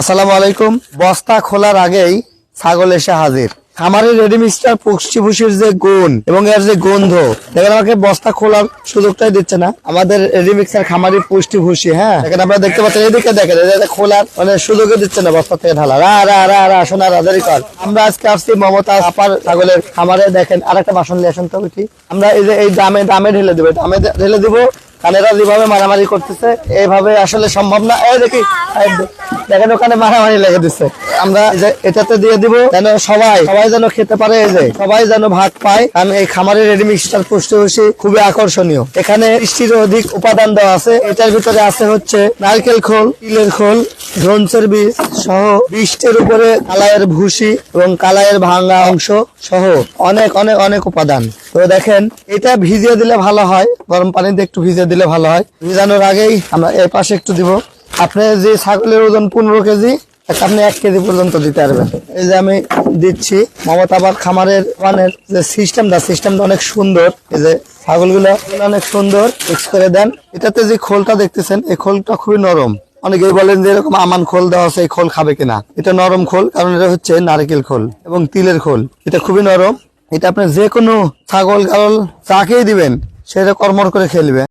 আসসালামু আলাইকুম। বস্তা খোলার আগেই ছাগল এসে হাজির। খামারের রেডি মিক্সটার পুষ্টি ভুষির যে গুণ এবং এর যে গন্ধ, দেখেন আমাকে বস্তা খোলার সুযোগটাই দিচ্ছে না। আমাদের রেডি মিক্সার খামারের পুষ্টি ভুষি হ্যাঁ? দেখেন আপনারা দেখতে পাচ্ছেন, এদিকে দেখেন খোলার মানে সুযোগই দিচ্ছে না বস্তা থেকে ঢালা। রা রা রা রা, শোনা, রাজারি কর। আমরা আজকে আসছি মমতা আপার ছাগলের খামারে। দেখেন আর একটা বাসন নিয়ে আসেন তো কি আমরা এই যে, এই দামে দামে ঢেলে দেবো দামে ঢেলে দিব। কানেরা যেভাবে মারামারি করতেছে, এইভাবে আসলে সম্ভব না। এই দেখি দেখেন ওখানে মারামারি লেগে দিচ্ছে আমরা এটাতে দিয়ে দিব, যেন সবাই সবাই যেন খেতে পারে এই যে, সবাই যেন ভাগ পায়। কারণ এই খামারের রেডি মিক্সটার পুষ্টি খুবই আকর্ষণীয়। এখানে বৃষ্টির অধিক উপাদান দেওয়া আছে। এটার ভিতরে আছে হচ্ছে নারকেল খোল, তিলের খোল ধনসের বীজ সহ বৃষ্টির উপরে কালাইয়ের ভুসি এবং কালাইয়ের ভাঙা অংশ সহ অনেক অনেক অনেক উপাদান। তো দেখেন, এটা ভিজিয়ে দিলে ভালো হয়, গরম পানিতে একটু ভিজিয়ে দিলে ভালো হয়। ভিজানোর আগেই আমরা এর পাশে একটু দিব। আপনি যে ছাগলের ওজন পনেরো কেজি আপনি এক কেজি পর্যন্ত দিতে পারবেন। এই যে আমি দিচ্ছি মমতাবাদ খামারের ওয়ানের যে সিস্টেমটা সিস্টেমটা অনেক সুন্দর। এই যে ছাগলগুলো অনেক সুন্দর মিক্স করে দেন। এটাতে যে খোলটা দেখতেছেন, এই খোলটা খুবই নরম। অনেকেই বলেন যে এরকম আমান খোল দেওয়া আছে, এই খোল খাবে কিনা। এটা নরম খোল, কারণ এটা হচ্ছে নারকেল খোল এবং তিলের খোল। এটা খুবই নরম। এটা আপনি যে কোনো ছাগল, গারল, যাকেই দিবেন, সেটা কর্মর করে খেলবে